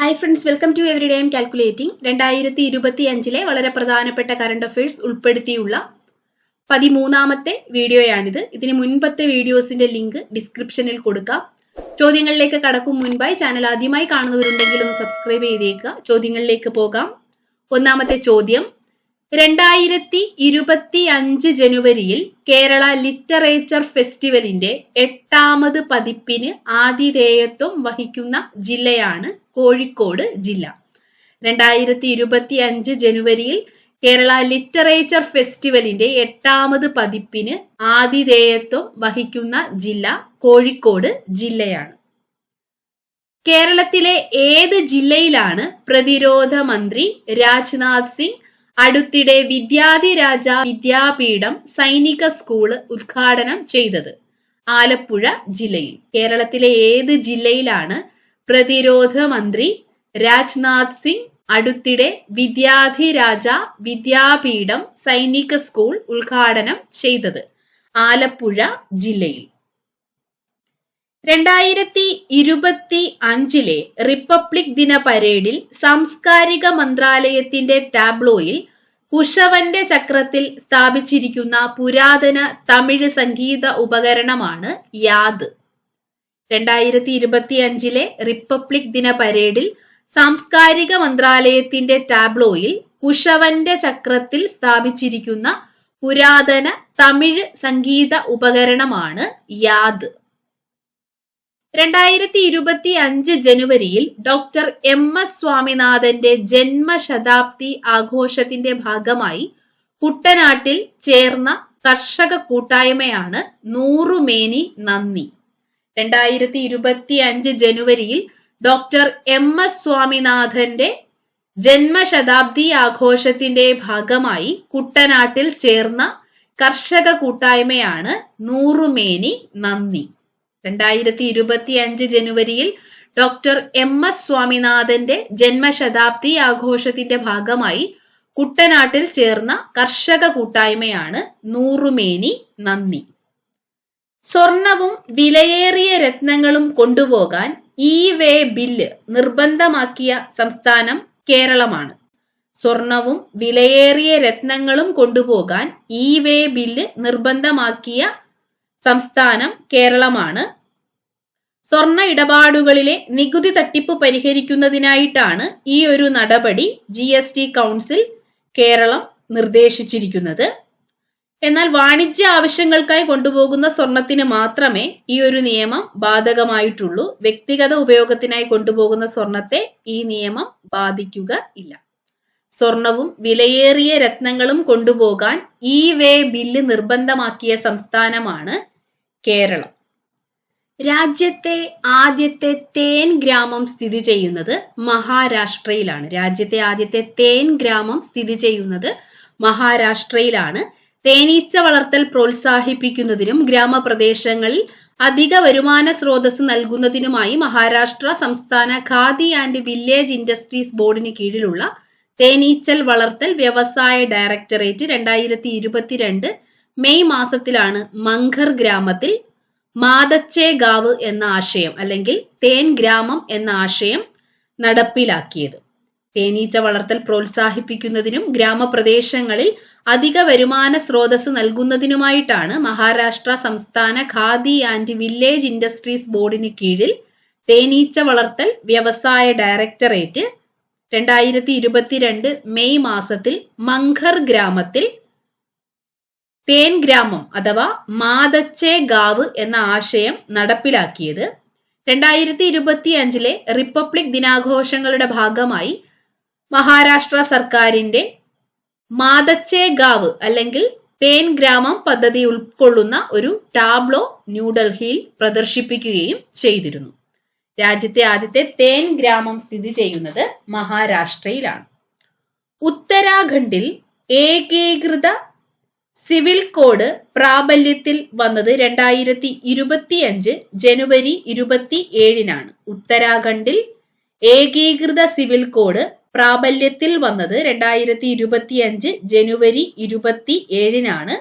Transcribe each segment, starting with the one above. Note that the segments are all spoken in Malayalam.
Hi friends welcome to every day M calculating രണ്ടായിരത്തി ഇരുപത്തി അഞ്ചിലെ വളരെ പ്രധാനപ്പെട്ട കറണ്ട് അഫയേഴ്സ് ഉൾപ്പെടുത്തിയുള്ള പതിമൂന്നാമത്തെ വീഡിയോയാണിത്. ഇതിന് മുൻപത്തെ വീഡിയോസിന്റെ ലിങ്ക് ഡിസ്ക്രിപ്ഷനിൽ കൊടുക്കാം. ചോദ്യങ്ങളിലേക്ക് കടക്കും മുൻപായി ചാനൽ ആദ്യമായി കാണുന്നവരുണ്ടെങ്കിൽ ഒന്ന് സബ്സ്ക്രൈബ് ചെയ്തേക്കുക. ചോദ്യങ്ങളിലേക്ക് പോകാം. ഒന്നാമത്തെ ചോദ്യം രണ്ടായിരത്തി ഇരുപത്തി അഞ്ച് ജനുവരിയിൽ കേരള ലിറ്ററേച്ചർ ഫെസ്റ്റിവലിന്റെ എട്ടാമത് പതിപ്പിന് ആതിഥേയത്വം വഹിക്കുന്ന ജില്ലയാണ് കോഴിക്കോട് ജില്ല. രണ്ടായിരത്തി ഇരുപത്തി അഞ്ച് ജനുവരിയിൽ കേരള ലിറ്ററേച്ചർ ഫെസ്റ്റിവലിന്റെ എട്ടാമത് പതിപ്പിന് ആതിഥേയത്വം വഹിക്കുന്ന ജില്ല കോഴിക്കോട് ജില്ലയാണ്. കേരളത്തിലെ ഏത് ജില്ലയിലാണ് പ്രതിരോധ മന്ത്രി രാജ്നാഥ് സിംഗ് അടുത്തിടെ വിദ്യാധിരാജ വിദ്യാപീഠം സൈനിക സ്കൂൾ ഉദ്ഘാടനം ചെയ്തത്. ആലപ്പുഴ ജില്ലയിൽ. കേരളത്തിലെ ഏത് ജില്ലയിലാണ് പ്രതിരോധ മന്ത്രി രാജ്നാഥ് സിംഗ് അടുത്തിടെ വിദ്യാധിരാജ വിദ്യാപീഠം സൈനിക സ്കൂൾ ഉദ്ഘാടനം ചെയ്തത്? ആലപ്പുഴ ജില്ലയിൽ. രണ്ടായിരത്തി ഇരുപത്തി അഞ്ചിലെ റിപ്പബ്ലിക് ദിന പരേഡിൽ സാംസ്കാരിക മന്ത്രാലയത്തിന്റെ ടാബ്ലോയിൽ കുശവന്റെ ചക്രത്തിൽ സ്ഥാപിച്ചിരിക്കുന്ന പുരാതന തമിഴ് സംഗീത ഉപകരണമാണ് യാദ്. രണ്ടായിരത്തി ഇരുപത്തി അഞ്ചിലെ റിപ്പബ്ലിക് ദിന പരേഡിൽ സാംസ്കാരിക മന്ത്രാലയത്തിന്റെ ടാബ്ലോയിൽ കുശവന്റെ ചക്രത്തിൽ സ്ഥാപിച്ചിരിക്കുന്ന പുരാതന തമിഴ് സംഗീത ഉപകരണമാണ് യാദ്. രണ്ടായിരത്തി ഇരുപത്തി അഞ്ച് ജനുവരിയിൽ ഡോക്ടർ എം എസ് സ്വാമിനാഥന്റെ ജന്മശതാബ്ദി ആഘോഷത്തിന്റെ ഭാഗമായി കുട്ടനാട്ടിൽ ചേർന്ന കർഷക കൂട്ടായ്മയാണ് നൂറുമേനി നന്ദി. രണ്ടായിരത്തി ഇരുപത്തി അഞ്ച് ജനുവരിയിൽ ഡോക്ടർ എം എസ് സ്വാമിനാഥന്റെ ജന്മശതാബ്ദി ആഘോഷത്തിന്റെ ഭാഗമായി കുട്ടനാട്ടിൽ ചേർന്ന കർഷക കൂട്ടായ്മയാണ് നൂറുമേനി നന്ദി. രണ്ടായിരത്തി ഇരുപത്തി അഞ്ച് ജനുവരിയിൽ ഡോക്ടർ എം എസ് സ്വാമിനാഥന്റെ ജന്മശതാബ്ദി ആഘോഷത്തിന്റെ ഭാഗമായി കുട്ടനാട്ടിൽ ചേർന്ന കർഷക കൂട്ടായ്മയാണ് നൂറുമേനി നന്ദി. സ്വർണവും വിലയേറിയ രത്നങ്ങളും കൊണ്ടുപോകാൻ ഇ വേ ബില്ല് നിർബന്ധമാക്കിയ സംസ്ഥാനം കേരളമാണ്. സ്വർണവും വിലയേറിയ രത്നങ്ങളും കൊണ്ടുപോകാൻ ഇ വേ ബില്ല് നിർബന്ധമാക്കിയ സംസ്ഥാനം കേരളമാണ്. സ്വർണ ഇടപാടുകളിലെ നികുതി തട്ടിപ്പ് പരിഹരിക്കുന്നതിനായിട്ടാണ് ഈ ഒരു നടപടി G S T council Keralam നിർദ്ദേശിച്ചിരിക്കുന്നത്. എന്നാൽ വാണിജ്യ ആവശ്യങ്ങൾക്കായി കൊണ്ടുപോകുന്ന സ്വർണത്തിന് മാത്രമേ ഈ ഒരു നിയമം ബാധകമായിട്ടുള്ളൂ. വ്യക്തിഗത ഉപയോഗത്തിനായി കൊണ്ടുപോകുന്ന സ്വർണത്തെ ഈ നിയമം ബാധിക്കുക ഇല്ല. സ്വർണവും വിലയേറിയ രത്നങ്ങളും കൊണ്ടുപോകാൻ ഈ വേ ബില്ല് നിർബന്ധമാക്കിയ സംസ്ഥാനമാണ് കേരളം. രാജ്യത്തെ ആദ്യത്തെ തേൻ ഗ്രാമം സ്ഥിതി ചെയ്യുന്നത് മഹാരാഷ്ട്രയിലാണ്. രാജ്യത്തെ ആദ്യത്തെ തേൻ ഗ്രാമം സ്ഥിതി ചെയ്യുന്നത് മഹാരാഷ്ട്രയിലാണ്. തേനീച്ച വളർത്തൽ പ്രോത്സാഹിപ്പിക്കുന്നതിനും ഗ്രാമപ്രദേശങ്ങളിൽ അധിക വരുമാന സ്രോതസ് നൽകുന്നതിനുമായി മഹാരാഷ്ട്ര സംസ്ഥാന ഖാദി ആൻഡ് വില്ലേജ് ഇൻഡസ്ട്രീസ് ബോർഡിന് കീഴിലുള്ള തേനീച്ചൽ വളർത്തൽ വ്യവസായ ഡയറക്ടറേറ്റ് രണ്ടായിരത്തി ഇരുപത്തിരണ്ട് മെയ് മാസത്തിലാണ് മങ്കർ ഗ്രാമത്തിൽ മാതച്ചേ ഗാവ് എന്ന ആശയം അല്ലെങ്കിൽ തേൻ ഗ്രാമം എന്ന ആശയം നടപ്പിലാക്കിയത്. തേനീച്ച വളർത്തൽ പ്രോത്സാഹിപ്പിക്കുന്നതിനും ഗ്രാമപ്രദേശങ്ങളിൽ അധിക വരുമാന സ്രോതസ് നൽകുന്നതിനുമായിട്ടാണ് മഹാരാഷ്ട്ര സംസ്ഥാന ഖാദി ആൻഡ് വില്ലേജ് ഇൻഡസ്ട്രീസ് ബോർഡിന് കീഴിൽ തേനീച്ച വളർത്തൽ വ്യവസായ ഡയറക്ടറേറ്റ് രണ്ടായിരത്തി ഇരുപത്തിരണ്ട് മെയ് മാസത്തിൽ മങ്കർ ഗ്രാമത്തിൽ തേൻ ഗ്രാമം അഥവാ മാതച്ചേ ഗാവ് എന്ന ആശയം നടപ്പിലാക്കിയത്. രണ്ടായിരത്തി ഇരുപത്തി അഞ്ചിലെ റിപ്പബ്ലിക് ദിനാഘോഷങ്ങളുടെ ഭാഗമായി മഹാരാഷ്ട്ര സർക്കാരിന്റെ മാതച്ചേ ഗാവ് അല്ലെങ്കിൽ തേൻ ഗ്രാമം പദ്ധതി ഉൾക്കൊള്ളുന്ന ഒരു ടാബ്ലോ ന്യൂഡൽഹിയിൽ പ്രദർശിപ്പിക്കുകയും ചെയ്തിരുന്നു. രാജ്യത്തെ ആദ്യത്തെ തേൻ ഗ്രാമം സ്ഥിതി ചെയ്യുന്നത് മഹാരാഷ്ട്രയിലാണ്. ഉത്തരാഖണ്ഡിൽ ഏകീകൃത സിവിൽ കോഡ് പ്രാബല്യത്തിൽ വന്നത് രണ്ടായിരത്തി ഇരുപത്തിയഞ്ച് ജനുവരി ഇരുപത്തി ഏഴിനാണ് ഉത്തരാഖണ്ഡിൽ ഏകീകൃത സിവിൽ കോഡ് പ്രാബല്യത്തിൽ വന്നത് രണ്ടായിരത്തി ഇരുപത്തിയഞ്ച് ജനുവരി ഇരുപത്തി ഏഴിനാണ്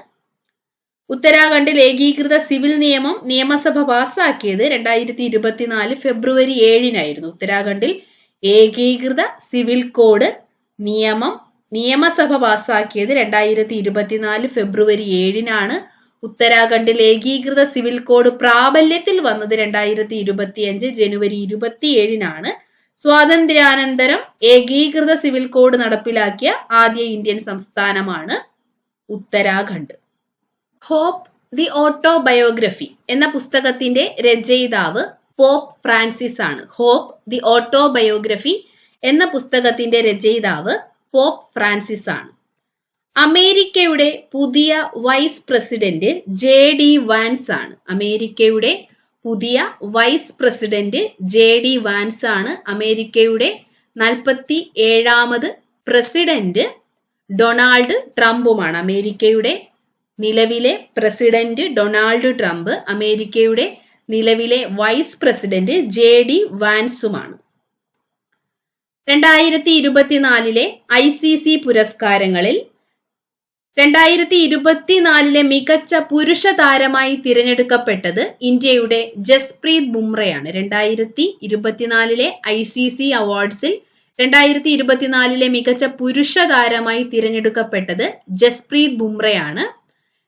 ഉത്തരാഖണ്ഡിൽ ഏകീകൃത സിവിൽ നിയമം നിയമസഭ പാസാക്കിയത് രണ്ടായിരത്തി ഇരുപത്തിനാല് ഫെബ്രുവരി ഏഴിനായിരുന്നു. ഉത്തരാഖണ്ഡിൽ ഏകീകൃത സിവിൽ കോഡ് നിയമം നിയമസഭ പാസാക്കിയത് രണ്ടായിരത്തി ഇരുപത്തിനാല് ഫെബ്രുവരി ഏഴിനാണ്. ഉത്തരാഖണ്ഡിൽ ഏകീകൃത സിവിൽ കോഡ് പ്രാബല്യത്തിൽ വന്നത് രണ്ടായിരത്തി ഇരുപത്തിയഞ്ച് ജനുവരി ഇരുപത്തിയേഴിനാണ്. സ്വാതന്ത്ര്യാനന്തരം ഏകീകൃത സിവിൽ കോഡ് നടപ്പിലാക്കിയ ആദ്യ ഇന്ത്യൻ സംസ്ഥാനമാണ് ഉത്തരാഖണ്ഡ്. ഹോപ്പ് ദി ഓട്ടോബയോഗ്രഫി എന്ന പുസ്തകത്തിന്റെ രചയിതാവ് പോപ്പ് ഫ്രാൻസിസ് ആണ്. ഹോപ്പ് ദി ഓട്ടോബയോഗ്രഫി എന്ന പുസ്തകത്തിന്റെ രചയിതാവ് പോപ്പ് ഫ്രാൻസിസ് ആണ്. അമേരിക്കയുടെ പുതിയ vice president J D Vance ആണ്. അമേരിക്കയുടെ പുതിയ vice president J D Vance ആണ്. അമേരിക്കയുടെ നാൽപ്പത്തി ഏഴാമത് പ്രസിഡന്റ് ഡൊണാൾഡ് ട്രംപുമാണ്. അമേരിക്കയുടെ നിലവിലെ പ്രസിഡന്റ് ഡൊണാൾഡ് ട്രംപ് അമേരിക്കയുടെ നിലവിലെ വൈസ് പ്രസിഡന്റ് ജെ ഡി വാൻസുമാണ്. രണ്ടായിരത്തി ഇരുപത്തിനാലിലെ ഐ സി സി പുരസ്കാരങ്ങളിൽ രണ്ടായിരത്തി ഇരുപത്തിനാലിലെ മികച്ച പുരുഷ താരമായി തിരഞ്ഞെടുക്കപ്പെട്ടത് ഇന്ത്യയുടെ ജസ്പ്രീത് ബുംറയാണ്. രണ്ടായിരത്തി ഇരുപത്തിനാലിലെ ഐ സി സി അവാർഡ്സിൽ രണ്ടായിരത്തി ഇരുപത്തിനാലിലെ മികച്ച പുരുഷ താരമായി തിരഞ്ഞെടുക്കപ്പെട്ടത് ജസ്പ്രീത് ബുംറയാണ്.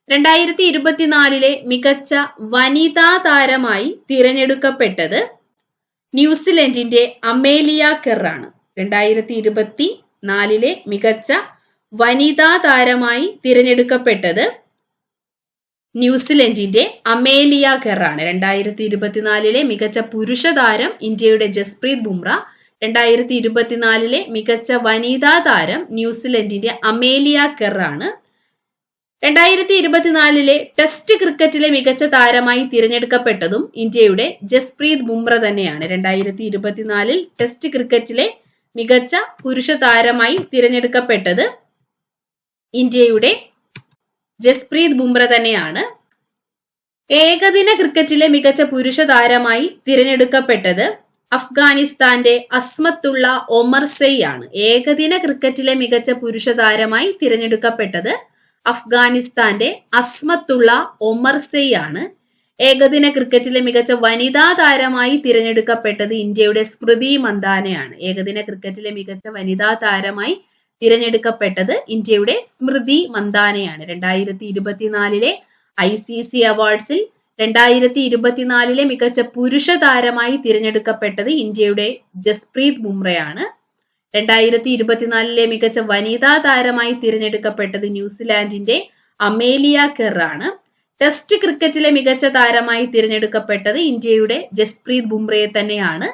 രണ്ടായിരത്തി ഇരുപത്തിനാലിലെ മികച്ച വനിതാ താരമായി തിരഞ്ഞെടുക്കപ്പെട്ടത് ന്യൂസിലൻഡിന്റെ അമേലിയ കെറാണ്. രണ്ടായിരത്തി ഇരുപത്തി നാലിലെ മികച്ച വനിതാ താരമായി തിരഞ്ഞെടുക്കപ്പെട്ടത് ന്യൂസിലൻഡിന്റെ അമേലിയ കെറാണ്. രണ്ടായിരത്തി ഇരുപത്തിനാലിലെ മികച്ച പുരുഷ താരം ഇന്ത്യയുടെ ജസ്പ്രീത് ബുംറ രണ്ടായിരത്തി ഇരുപത്തിനാലിലെ മികച്ച വനിതാ താരം ന്യൂസിലൻഡിന്റെ അമേലിയ കെറാണ്. രണ്ടായിരത്തി ഇരുപത്തിനാലിലെ ടെസ്റ്റ് ക്രിക്കറ്റിലെ മികച്ച താരമായി തിരഞ്ഞെടുക്കപ്പെട്ടതും ഇന്ത്യയുടെ ജസ്പ്രീത് ബുംറ തന്നെയാണ്. രണ്ടായിരത്തി ഇരുപത്തിനാലിൽ ടെസ്റ്റ് ക്രിക്കറ്റിലെ മികച്ച പുരുഷ താരമായി തിരഞ്ഞെടുക്കപ്പെട്ടത് ഇന്ത്യയുടെ ജസ്പ്രീത് ബുംറ തന്നെയാണ്. ഏകദിന ക്രിക്കറ്റിലെ മികച്ച പുരുഷ താരമായി തിരഞ്ഞെടുക്കപ്പെട്ടത് അഫ്ഗാനിസ്ഥാന്റെ അസ്മത്തുള്ള ഒമർ സെയ് ആണ് ഏകദിന ക്രിക്കറ്റിലെ മികച്ച പുരുഷ താരമായി തിരഞ്ഞെടുക്കപ്പെട്ടത് അഫ്ഗാനിസ്ഥാന്റെ അസ്മത്തുള്ള ഒമർ സെയ് ആണ് ഏകദിന ക്രിക്കറ്റിലെ മികച്ച വനിതാ താരമായി തിരഞ്ഞെടുക്കപ്പെട്ടത് ഇന്ത്യയുടെ സ്മൃതി മന്ദാനയാണ്. ഏകദിന ക്രിക്കറ്റിലെ മികച്ച വനിതാ താരമായി തിരഞ്ഞെടുക്കപ്പെട്ടത് ഇന്ത്യയുടെ സ്മൃതി മന്ദാനയാണ്. രണ്ടായിരത്തി ഇരുപത്തിനാലിലെ ഐ സി സി അവാർഡ്സിൽ രണ്ടായിരത്തി ഇരുപത്തിനാലിലെ മികച്ച പുരുഷ താരമായി തിരഞ്ഞെടുക്കപ്പെട്ടത് ഇന്ത്യയുടെ ജസ്പ്രീത് ബുംറയാണ്. രണ്ടായിരത്തി ഇരുപത്തിനാലിലെ മികച്ച വനിതാ താരമായി തിരഞ്ഞെടുക്കപ്പെട്ടത് ന്യൂസിലാൻഡിന്റെ അമേലിയ കെർ ആണ് ടെസ്റ്റ് ക്രിക്കറ്റിലെ മികച്ച താരമായി തിരഞ്ഞെടുക്കപ്പെട്ടത് ഇന്ത്യയുടെ ജസ്പ്രീത് ബുംറയെ തന്നെയാണ്.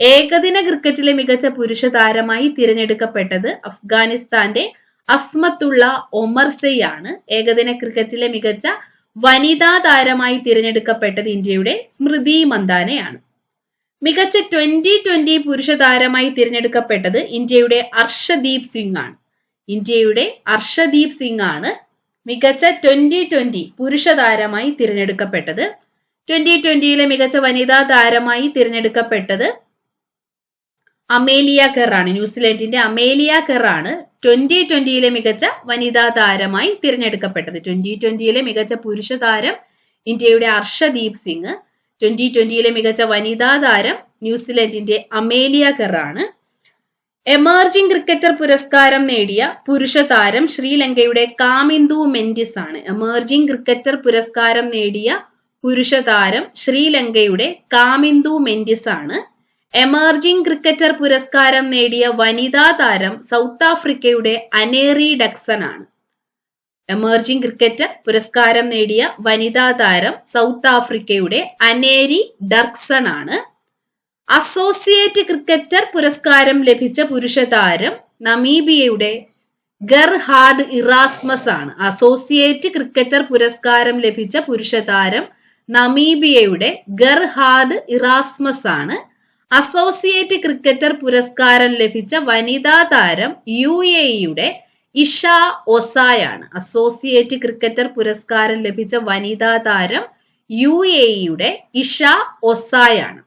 ഏകദിന ക്രിക്കറ്റിലെ മികച്ച പുരുഷ താരമായി തിരഞ്ഞെടുക്കപ്പെട്ടത് അഫ്ഗാനിസ്ഥാന്റെ അസ്മത്തുള്ള ഒമർ സെയ് ആണ് ഏകദിന ക്രിക്കറ്റിലെ മികച്ച വനിതാ താരമായി തിരഞ്ഞെടുക്കപ്പെട്ടത് ഇന്ത്യയുടെ സ്മൃതി മന്ദാനയാണ്. മികച്ച ട്വന്റി ട്വന്റി പുരുഷ താരമായി തിരഞ്ഞെടുക്കപ്പെട്ടത് ഇന്ത്യയുടെ അർഷദീപ് സിംഗ് ആണ് ഇന്ത്യയുടെ അർഷദീപ് സിംഗ് ആണ് മികച്ച ട്വന്റി ട്വന്റി പുരുഷ താരമായി തിരഞ്ഞെടുക്കപ്പെട്ടത്. ട്വന്റി ട്വന്റിയിലെ മികച്ച വനിതാ താരമായി തിരഞ്ഞെടുക്കപ്പെട്ടത് അമേലിയ കെറാണ് ന്യൂസിലൻഡിന്റെ അമേലിയ കെറാണ് ട്വന്റി ട്വന്റിയിലെ മികച്ച വനിതാ താരമായി തിരഞ്ഞെടുക്കപ്പെട്ടത്. ട്വന്റി ട്വന്റിയിലെ മികച്ച പുരുഷ താരം ഇന്ത്യയുടെ അർഷദീപ് സിംഗ്. ട്വന്റി ട്വന്റിയിലെ മികച്ച വനിതാ താരം ന്യൂസിലൻഡിന്റെ അമേലിയ കെറാണ്. എമർജിംഗ് ക്രിക്കറ്റർ പുരസ്കാരം നേടിയ പുരുഷ താരം ശ്രീലങ്കയുടെ കാമിന്ദു മെൻഡിസ് ആണ് എമർജിംഗ് ക്രിക്കറ്റർ പുരസ്കാരം നേടിയ പുരുഷ താരം ശ്രീലങ്കയുടെ കാമിന്ദു മെൻഡിസ് ആണ് എമർജിംഗ് ക്രിക്കറ്റർ പുരസ്കാരം നേടിയ വനിതാ താരം സൗത്ത് ആഫ്രിക്കയുടെ അനേറി ഡക്സൺ ആണ് എമർജിംഗ് ക്രിക്കറ്റ് പുരസ്കാരം നേടിയ വനിതാ താരം സൗത്ത് ആഫ്രിക്കയുടെ അനേരി ഡർക്സൺ ആണ്. അസോസിയേറ്റ് ക്രിക്കറ്റർ പുരസ്കാരം ലഭിച്ച പുരുഷ താരം നമീബിയയുടെ ഗർഹാഡ് ഇറാസ്മസ് ആണ്. അസോസിയേറ്റ് ക്രിക്കറ്റർ പുരസ്കാരം ലഭിച്ച പുരുഷ താരം നമീബിയയുടെ ഗർഹാഡ് ഇറാസ്മസ് ആണ്. അസോസിയേറ്റ് ക്രിക്കറ്റർ പുരസ്കാരം ലഭിച്ച വനിതാ താരം യു എ ഇയുടെ ഇഷ ഒസായാണ് അസോസിയേറ്റ് ക്രിക്കറ്റർ പുരസ്കാരം ലഭിച്ച വനിതാ താരം യു എ ഇയുടെ ഇഷ ഒസായാണ്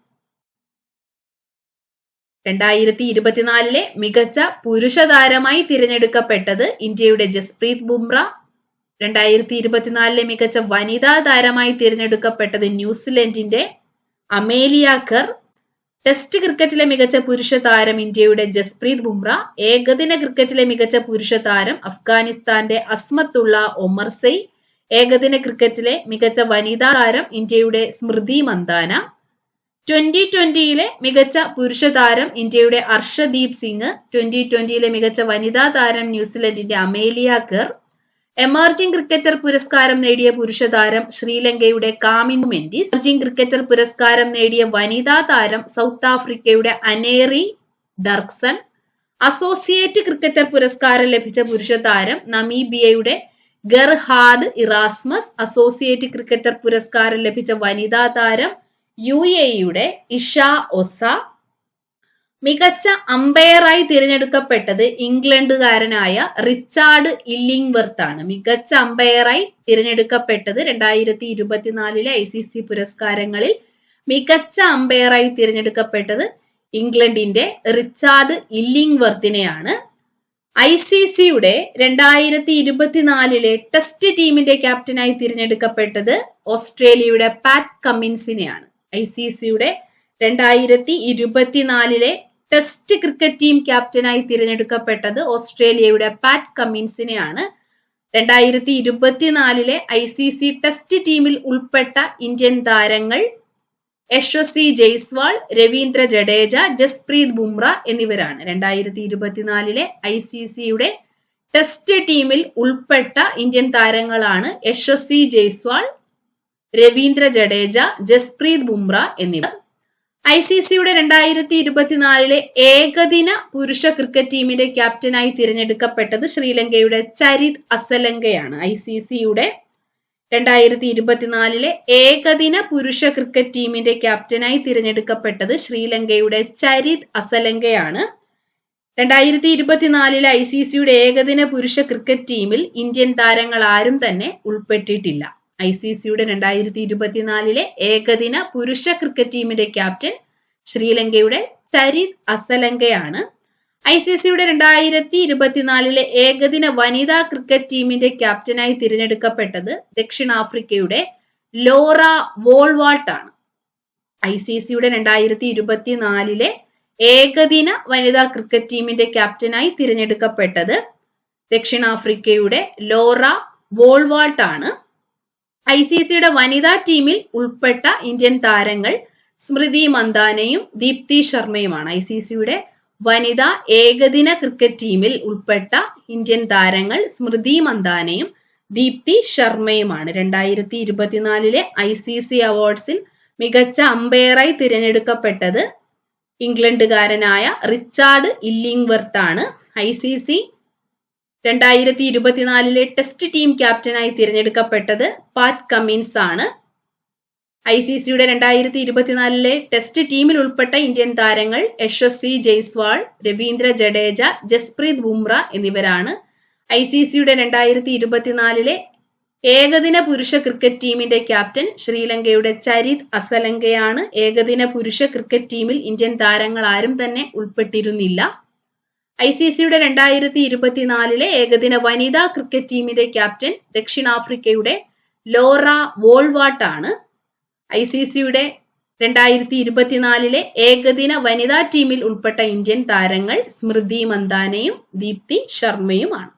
രണ്ടായിരത്തി ഇരുപത്തിനാലിലെ മികച്ച പുരുഷ താരമായി തിരഞ്ഞെടുക്കപ്പെട്ടത് ഇന്ത്യയുടെ ജസ്പ്രീത് ബുംറ. രണ്ടായിരത്തി ഇരുപത്തിനാലിലെ മികച്ച വനിതാ താരമായി തിരഞ്ഞെടുക്കപ്പെട്ടത് ന്യൂസിലൻഡിന്റെ അമേലിയ കർ ടെസ്റ്റ് ക്രിക്കറ്റിലെ മികച്ച പുരുഷ താരം ഇന്ത്യയുടെ ജസ്പ്രീത് ബുംറ ഏകദിന ക്രിക്കറ്റിലെ മികച്ച പുരുഷ താരം അഫ്ഗാനിസ്ഥാന്റെ അസ്മത്തുള്ള ഒമർ സെയ് ഏകദിന ക്രിക്കറ്റിലെ മികച്ച വനിതാ താരം ഇന്ത്യയുടെ സ്മൃതി മന്ദാന. ട്വന്റി ട്വന്റിയിലെ മികച്ച പുരുഷ താരം ഇന്ത്യയുടെ അർഷദീപ് സിംഗ് ട്വന്റി ട്വന്റിയിലെ മികച്ച വനിതാ താരം ന്യൂസിലൻഡിന്റെ അമേലിയ കെർ എമർജിംഗ് ക്രിക്കറ്റർ പുരസ്കാരം നേടിയ പുരുഷ താരം ശ്രീലങ്കയുടെ കാമിമു മെൻഡിസ് എമർജിംഗ് ക്രിക്കറ്റർ പുരസ്കാരം നേടിയ വനിതാ താരം സൗത്ത് ആഫ്രിക്കയുടെ അനേറി ഡർക്സൺ അസോസിയേറ്റ് ക്രിക്കറ്റർ പുരസ്കാരം ലഭിച്ച പുരുഷ താരം നമീബിയയുടെ ഗർഹാഡ് ഇറാസ്മസ് അസോസിയേറ്റ് ക്രിക്കറ്റർ പുരസ്കാരം ലഭിച്ച വനിതാ താരം യു എയുടെ ഇഷ ഒസ മികച്ച അമ്പയറായി തിരഞ്ഞെടുക്കപ്പെട്ടത് ഇംഗ്ലണ്ടുകാരനായ റിച്ചാർഡ് ഇല്ലിംഗ്വർത്ത് ആണ് മികച്ച അമ്പയറായി തിരഞ്ഞെടുക്കപ്പെട്ടത് രണ്ടായിരത്തി ഇരുപത്തിനാലിലെ ഐ സി സി പുരസ്കാരങ്ങളിൽ മികച്ച അമ്പയറായി തിരഞ്ഞെടുക്കപ്പെട്ടത് ഇംഗ്ലണ്ടിന്റെ റിച്ചാർഡ് ഇല്ലിംഗ്വർത്തിനെയാണ്. ഐ സി സിയുടെ രണ്ടായിരത്തി ഇരുപത്തിനാലിലെ ടെസ്റ്റ് ടീമിന്റെ ക്യാപ്റ്റനായി തിരഞ്ഞെടുക്കപ്പെട്ടത് ഓസ്ട്രേലിയയുടെ പാറ്റ് കമ്മിൻസിനെയാണ്. ഐ സി സിയുടെ രണ്ടായിരത്തി ഇരുപത്തിനാലിലെ ടെസ്റ്റ് ക്രിക്കറ്റ് ടീം ക്യാപ്റ്റനായി തിരഞ്ഞെടുക്കപ്പെട്ടത് ഓസ്ട്രേലിയയുടെ പാറ്റ് കമ്മിൻസിനെയാണ്. രണ്ടായിരത്തി ഇരുപത്തിനാലിലെ ഐ സി സി ടെസ്റ്റ് ടീമിൽ ഉൾപ്പെട്ട ഇന്ത്യൻ താരങ്ങൾ യശ്വസി ജയ്സ്വാൾ രവീന്ദ്ര ജഡേജ ജസ്പ്രീത് ബുംറ എന്നിവരാണ്. രണ്ടായിരത്തി ഇരുപത്തിനാലിലെ ഐ സി സിയുടെ ടെസ്റ്റ് ടീമിൽ ഉൾപ്പെട്ട ഇന്ത്യൻ താരങ്ങളാണ് യശ്വസി ജയ്സ്വാൾ രവീന്ദ്ര ജഡേജ ജസ്പ്രീത് ബുംറ എന്നിവർ. ഐ സി സിയുടെ രണ്ടായിരത്തി ഇരുപത്തിനാലിലെ ഏകദിന പുരുഷ ക്രിക്കറ്റ് ടീമിന്റെ ക്യാപ്റ്റനായി തിരഞ്ഞെടുക്കപ്പെട്ടത് ശ്രീലങ്കയുടെ ചരിത് അസലങ്കയാണ്. ഐ സി സിയുടെ രണ്ടായിരത്തി ഇരുപത്തിനാലിലെ ഏകദിന പുരുഷ ക്രിക്കറ്റ് ടീമിന്റെ ക്യാപ്റ്റനായി തിരഞ്ഞെടുക്കപ്പെട്ടത് ശ്രീലങ്കയുടെ ചരിത് അസലങ്കയാണ്. രണ്ടായിരത്തി ഇരുപത്തിനാലിലെ ഐ സി സിയുടെ ഏകദിന പുരുഷ ക്രിക്കറ്റ് ടീമിൽ ഇന്ത്യൻ താരങ്ങൾ ആരും തന്നെ ഉൾപ്പെട്ടിട്ടില്ല. ഐ സി സിയുടെ രണ്ടായിരത്തി ഇരുപത്തിനാലിലെ ഏകദിന പുരുഷ ക്രിക്കറ്റ് ടീമിന്റെ ക്യാപ്റ്റൻ ശ്രീലങ്കയുടെ സരിദ് അസലങ്കയാണ്. ഐ സി സിയുടെ രണ്ടായിരത്തി ഇരുപത്തിനാലിലെ ഏകദിന വനിതാ ക്രിക്കറ്റ് ടീമിന്റെ ക്യാപ്റ്റനായി തിരഞ്ഞെടുക്കപ്പെട്ടത് ദക്ഷിണാഫ്രിക്കയുടെ ലോറ വോൾവാൾട്ട് ആണ് ഐ സി സിയുടെ രണ്ടായിരത്തി ഇരുപത്തിനാലിലെ ഏകദിന വനിതാ ക്രിക്കറ്റ് ടീമിന്റെ ക്യാപ്റ്റനായി തിരഞ്ഞെടുക്കപ്പെട്ടത് ദക്ഷിണാഫ്രിക്കയുടെ ലോറ വോൾവാൾട്ട് ആണ് ഐ സി സിയുടെ വനിതാ ടീമിൽ ഉൾപ്പെട്ട ഇന്ത്യൻ താരങ്ങൾ സ്മൃതി മന്ദാനയും ദീപ്തി ശർമ്മയുമാണ്. ഐ സി സിയുടെ വനിതാ ഏകദിന ക്രിക്കറ്റ് ടീമിൽ ഉൾപ്പെട്ട ഇന്ത്യൻ താരങ്ങൾ സ്മൃതി മന്ദാനയും ദീപ്തി ശർമ്മയുമാണ്. രണ്ടായിരത്തി ഇരുപത്തിനാലിലെ ഐ സി സി അവാർഡ്സിൽ മികച്ച അമ്പയറായി തിരഞ്ഞെടുക്കപ്പെട്ടത് ഇംഗ്ലണ്ടുകാരനായ റിച്ചാർഡ് ഇല്ലിംഗ്വർത്ത് ആണ്. ഐ സി സി രണ്ടായിരത്തി ഇരുപത്തിനാലിലെ ടെസ്റ്റ് ടീം ക്യാപ്റ്റനായി തിരഞ്ഞെടുക്കപ്പെട്ടത് പാറ്റ് കമ്മിൻസ് ആണ്. ഐ സി സിയുടെ രണ്ടായിരത്തി ഇരുപത്തിനാലിലെ ടെസ്റ്റ് ടീമിൽ ഉൾപ്പെട്ട ഇന്ത്യൻ താരങ്ങൾ യശസ്വി ജയ്സ്വാൾ രവീന്ദ്ര ജഡേജ ജസ്പ്രീത് ബുംറ എന്നിവരാണ്. ഐ സി സിയുടെ രണ്ടായിരത്തി ഇരുപത്തിനാലിലെ ഏകദിന പുരുഷ ക്രിക്കറ്റ് ടീമിന്റെ ക്യാപ്റ്റൻ ശ്രീലങ്കയുടെ ചരിത് അസലങ്കയാണ്. ഏകദിന പുരുഷ ക്രിക്കറ്റ് ടീമിൽ ഇന്ത്യൻ താരങ്ങൾ ആരും തന്നെ ഉൾപ്പെട്ടിരുന്നില്ല. ഐ സി സിയുടെ രണ്ടായിരത്തി ഇരുപത്തിനാലിലെ ഏകദിന വനിതാ ക്രിക്കറ്റ് ടീമിന്റെ ക്യാപ്റ്റൻ ദക്ഷിണാഫ്രിക്കയുടെ ലോറ വോൾവാട്ട് ആണ് ഐ സി സിയുടെ രണ്ടായിരത്തി ഇരുപത്തിനാലിലെ ഏകദിന വനിതാ ടീമിൽ ഉൾപ്പെട്ട ഇന്ത്യൻ താരങ്ങൾ സ്മൃതി മന്ദാനയും ദീപ്തി ശർമ്മയുമാണ്.